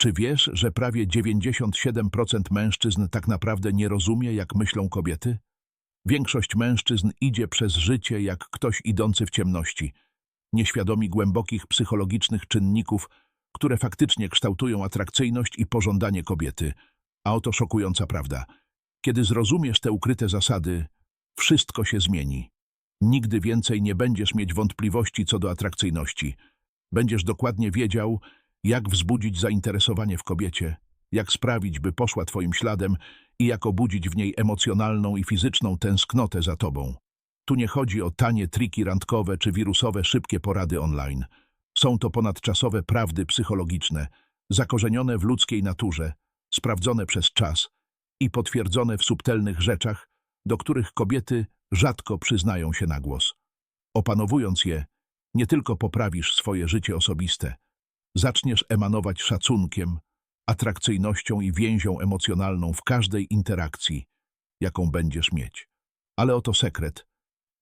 Czy wiesz, że prawie 97% mężczyzn tak naprawdę nie rozumie, jak myślą kobiety? Większość mężczyzn idzie przez życie jak ktoś idący w ciemności, nieświadomi głębokich psychologicznych czynników, które faktycznie kształtują atrakcyjność i pożądanie kobiety. A oto szokująca prawda. Kiedy zrozumiesz te ukryte zasady, wszystko się zmieni. Nigdy więcej nie będziesz mieć wątpliwości co do atrakcyjności. Będziesz dokładnie wiedział, jak wzbudzić zainteresowanie w kobiecie, jak sprawić, by poszła twoim śladem i jak obudzić w niej emocjonalną i fizyczną tęsknotę za tobą. Tu nie chodzi o tanie triki randkowe czy wirusowe szybkie porady online. Są to ponadczasowe prawdy psychologiczne, zakorzenione w ludzkiej naturze, sprawdzone przez czas i potwierdzone w subtelnych rzeczach, do których kobiety rzadko przyznają się na głos. Opanowując je, nie tylko poprawisz swoje życie osobiste, zaczniesz emanować szacunkiem, atrakcyjnością i więzią emocjonalną w każdej interakcji, jaką będziesz mieć. Ale oto sekret.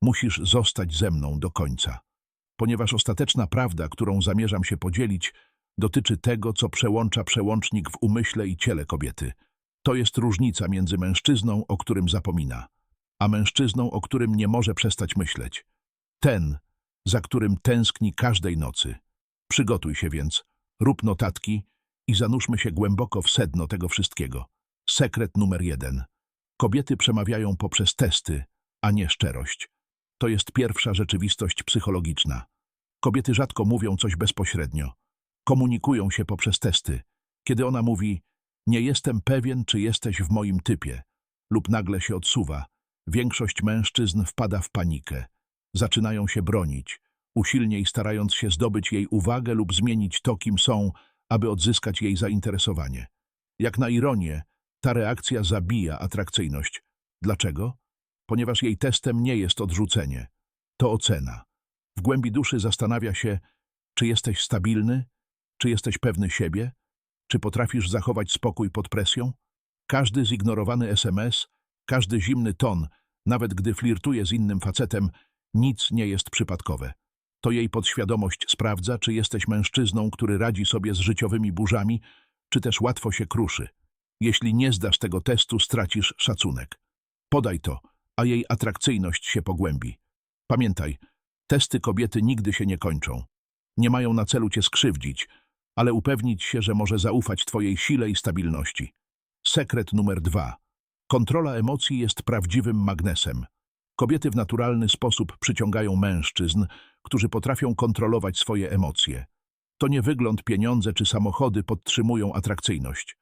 Musisz zostać ze mną do końca. Ponieważ ostateczna prawda, którą zamierzam się podzielić, dotyczy tego, co przełącza przełącznik w umyśle i ciele kobiety. To jest różnica między mężczyzną, o którym zapomina, a mężczyzną, o którym nie może przestać myśleć. Ten, za którym tęskni każdej nocy. Przygotuj się więc, rób notatki i zanurzmy się głęboko w sedno tego wszystkiego. Sekret numer jeden. Kobiety przemawiają poprzez testy, a nie szczerość. To jest pierwsza rzeczywistość psychologiczna. Kobiety rzadko mówią coś bezpośrednio. Komunikują się poprzez testy. Kiedy ona mówi, nie jestem pewien, czy jesteś w moim typie, lub nagle się odsuwa, większość mężczyzn wpada w panikę. Zaczynają się bronić, usilniej starając się zdobyć jej uwagę lub zmienić to, kim są, aby odzyskać jej zainteresowanie. Jak na ironię, ta reakcja zabija atrakcyjność. Dlaczego? Ponieważ jej testem nie jest odrzucenie, to ocena. W głębi duszy zastanawia się, czy jesteś stabilny, czy jesteś pewny siebie, czy potrafisz zachować spokój pod presją? Każdy zignorowany SMS, każdy zimny ton, nawet gdy flirtuje z innym facetem, nic nie jest przypadkowe. To jej podświadomość sprawdza, czy jesteś mężczyzną, który radzi sobie z życiowymi burzami, czy też łatwo się kruszy. Jeśli nie zdasz tego testu, stracisz szacunek. Podaj to, a jej atrakcyjność się pogłębi. Pamiętaj, testy kobiety nigdy się nie kończą. Nie mają na celu cię skrzywdzić, ale upewnić się, że może zaufać twojej sile i stabilności. Sekret numer dwa. Kontrola emocji jest prawdziwym magnesem. Kobiety w naturalny sposób przyciągają mężczyzn, którzy potrafią kontrolować swoje emocje. To nie wygląd, pieniądze czy samochody podtrzymują atrakcyjność.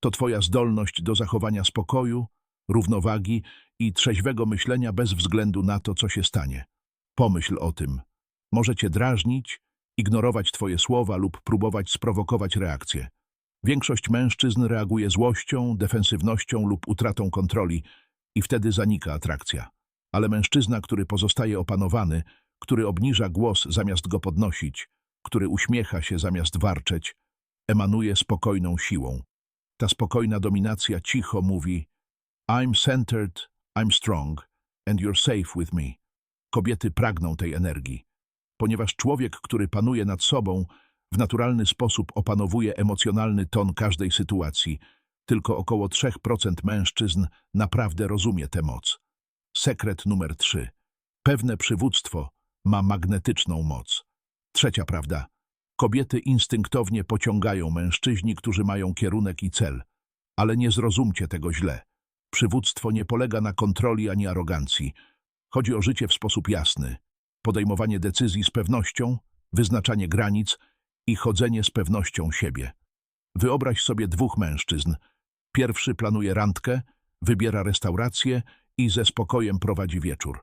To twoja zdolność do zachowania spokoju, równowagi i trzeźwego myślenia bez względu na to, co się stanie. Pomyśl o tym. Może cię drażnić, ignorować twoje słowa lub próbować sprowokować reakcję. Większość mężczyzn reaguje złością, defensywnością lub utratą kontroli i wtedy zanika atrakcja. Ale mężczyzna, który pozostaje opanowany, który obniża głos zamiast go podnosić, który uśmiecha się zamiast warczeć, emanuje spokojną siłą. Ta spokojna dominacja cicho mówi I'm centered, I'm strong, and you're safe with me. Kobiety pragną tej energii, ponieważ człowiek, który panuje nad sobą, w naturalny sposób opanowuje emocjonalny ton każdej sytuacji. Tylko około 3% mężczyzn naprawdę rozumie tę moc. Sekret numer 3. Pewne przywództwo ma magnetyczną moc. Trzecia prawda. Kobiety instynktownie pociągają mężczyźni, którzy mają kierunek i cel. Ale nie zrozumcie tego źle. Przywództwo nie polega na kontroli ani arogancji. Chodzi o życie w sposób jasny, podejmowanie decyzji z pewnością, wyznaczanie granic i chodzenie z pewnością siebie. Wyobraź sobie dwóch mężczyzn. Pierwszy planuje randkę, wybiera restaurację i ze spokojem prowadzi wieczór.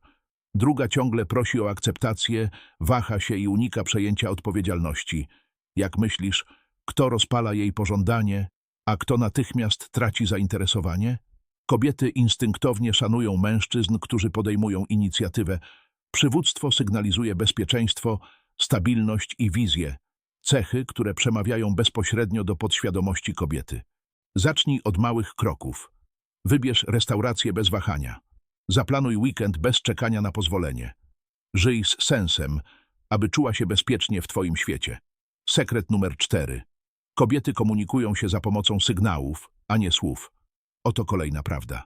Druga ciągle prosi o akceptację, waha się i unika przejęcia odpowiedzialności. Jak myślisz, kto rozpala jej pożądanie, a kto natychmiast traci zainteresowanie? Kobiety instynktownie szanują mężczyzn, którzy podejmują inicjatywę. Przywództwo sygnalizuje bezpieczeństwo, stabilność i wizję, cechy, które przemawiają bezpośrednio do podświadomości kobiety. Zacznij od małych kroków. Wybierz restaurację bez wahania. Zaplanuj weekend bez czekania na pozwolenie. Żyj z sensem, aby czuła się bezpiecznie w Twoim świecie. Sekret numer cztery. Kobiety komunikują się za pomocą sygnałów, a nie słów. Oto kolejna prawda.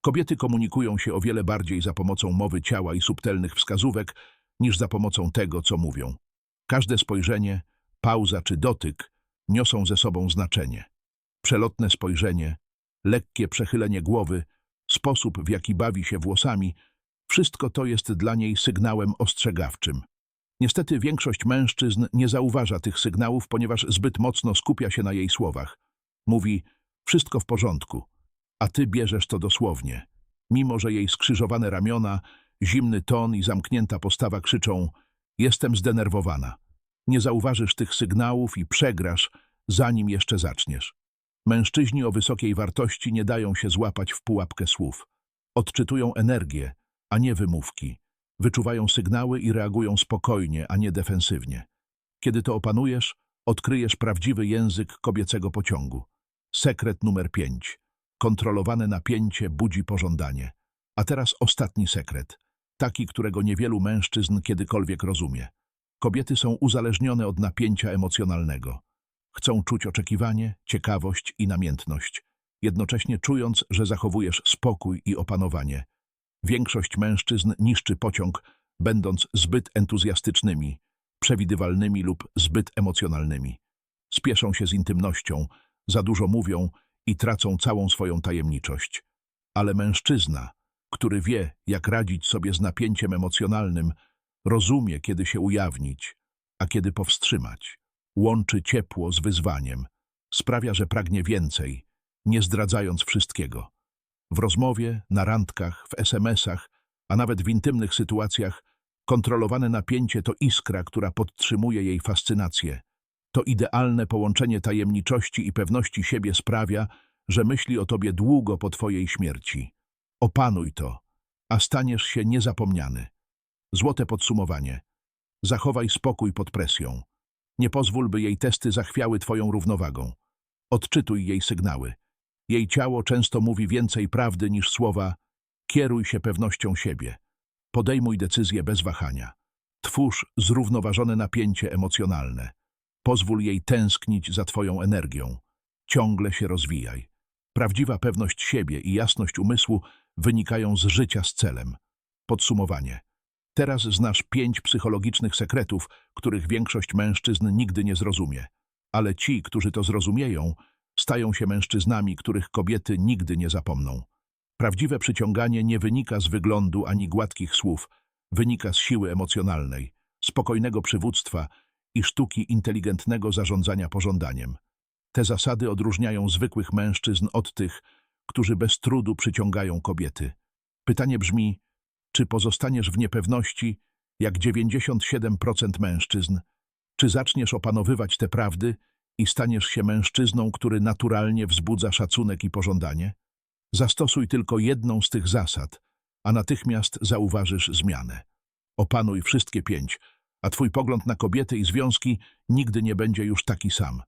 Kobiety komunikują się o wiele bardziej za pomocą mowy ciała i subtelnych wskazówek, niż za pomocą tego, co mówią. Każde spojrzenie, pauza czy dotyk niosą ze sobą znaczenie. Przelotne spojrzenie, lekkie przechylenie głowy, sposób, w jaki bawi się włosami, wszystko to jest dla niej sygnałem ostrzegawczym. Niestety większość mężczyzn nie zauważa tych sygnałów, ponieważ zbyt mocno skupia się na jej słowach. Mówi, wszystko w porządku, a ty bierzesz to dosłownie. Mimo, że jej skrzyżowane ramiona, zimny ton i zamknięta postawa krzyczą, jestem zdenerwowana. Nie zauważysz tych sygnałów i przegrasz, zanim jeszcze zaczniesz. Mężczyźni o wysokiej wartości nie dają się złapać w pułapkę słów. Odczytują energię, a nie wymówki. Wyczuwają sygnały i reagują spokojnie, a nie defensywnie. Kiedy to opanujesz, odkryjesz prawdziwy język kobiecego pociągu. Sekret numer pięć. Kontrolowane napięcie budzi pożądanie. A teraz ostatni sekret. Taki, którego niewielu mężczyzn kiedykolwiek rozumie. Kobiety są uzależnione od napięcia emocjonalnego. Chcą czuć oczekiwanie, ciekawość i namiętność, jednocześnie czując, że zachowujesz spokój i opanowanie. Większość mężczyzn niszczy pociąg, będąc zbyt entuzjastycznymi, przewidywalnymi lub zbyt emocjonalnymi. Spieszą się z intymnością, za dużo mówią i tracą całą swoją tajemniczość. Ale mężczyzna, który wie, jak radzić sobie z napięciem emocjonalnym, rozumie, kiedy się ujawnić, a kiedy powstrzymać. Łączy ciepło z wyzwaniem. Sprawia, że pragnie więcej, nie zdradzając wszystkiego. W rozmowie, na randkach, w SMS-ach, a nawet w intymnych sytuacjach kontrolowane napięcie to iskra, która podtrzymuje jej fascynację. To idealne połączenie tajemniczości i pewności siebie sprawia, że myśli o tobie długo po twojej śmierci. Opanuj to, a staniesz się niezapomniany. Złote podsumowanie. Zachowaj spokój pod presją. Nie pozwól, by jej testy zachwiały twoją równowagą. Odczytuj jej sygnały. Jej ciało często mówi więcej prawdy niż słowa. Kieruj się pewnością siebie. Podejmuj decyzje bez wahania. Twórz zrównoważone napięcie emocjonalne. Pozwól jej tęsknić za twoją energią. Ciągle się rozwijaj. Prawdziwa pewność siebie i jasność umysłu wynikają z życia z celem. Podsumowanie. Teraz znasz pięć psychologicznych sekretów, których większość mężczyzn nigdy nie zrozumie. Ale ci, którzy to zrozumieją, stają się mężczyznami, których kobiety nigdy nie zapomną. Prawdziwe przyciąganie nie wynika z wyglądu ani gładkich słów, wynika z siły emocjonalnej, spokojnego przywództwa i sztuki inteligentnego zarządzania pożądaniem. Te zasady odróżniają zwykłych mężczyzn od tych, którzy bez trudu przyciągają kobiety. Pytanie brzmi, czy pozostaniesz w niepewności, jak 97% mężczyzn? Czy zaczniesz opanowywać te prawdy i staniesz się mężczyzną, który naturalnie wzbudza szacunek i pożądanie? Zastosuj tylko jedną z tych zasad, a natychmiast zauważysz zmianę. Opanuj wszystkie pięć, a twój pogląd na kobiety i związki nigdy nie będzie już taki sam.